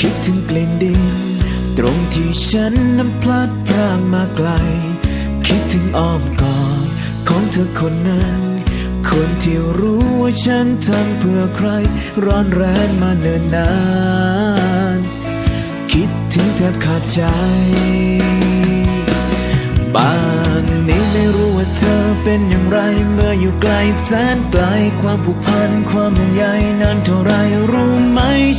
คิดถึงกลิ่นดิน ตรงที่ฉันนั้นพลัดพรากมาไกล คิดถึงอ้อมกอดของเธอคนนั้น คนที่รู้ว่าฉันทำเพื่อใคร ร้อนแรงมาเนิ่นนาน คิดถึงแทบขาดใจบานนี้ไม่รู้ว่าเธอเป็นอย่างไร เมื่ออยู่ไกลแสนไกลความผูกพันความห่วงใยนานเท่าไรรู้ไหม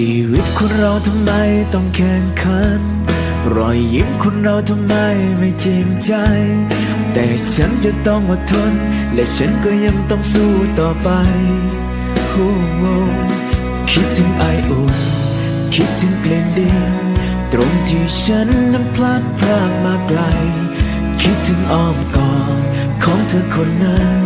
ชีวิตคนเราทำไมต้องแข่งขัน รอยยิ้มคนเราทำไมไม่จริงใจ แต่ฉันจะต้องอดทน และฉันก็ยังต้องสู้ต่อไปโอ้โหคิดถึงไออุ่น คิดถึงกลิ่นดินตรงที่ฉันนั้นพลัดพรากมาไกล คิดถึงอ้อมกอดของเธอคนนั้น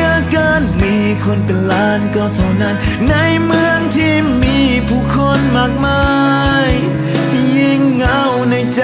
เกินมี คนเป็นล้านก็เท่านั้น ในเมืองที่มีผู้คนมากมาย ยิ่งเงาในใจ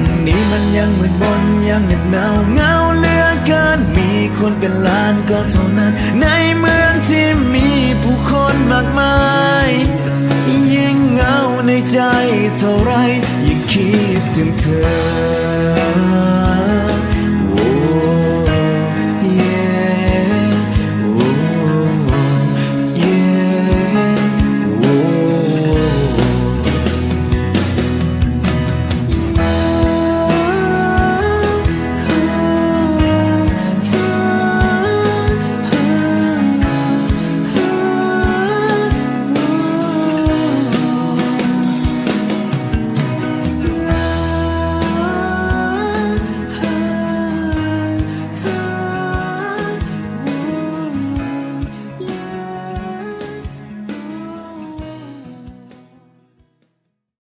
นี้มันยังมืดมนยังเหน็บหนาวเงาเหลือเกิน มีคนเป็นล้านก็เท่านั้น ในเมืองที่มีผู้คนมากมาย ยิ่งเงาในใจเท่าไรยิ่งคิดถึงเธอ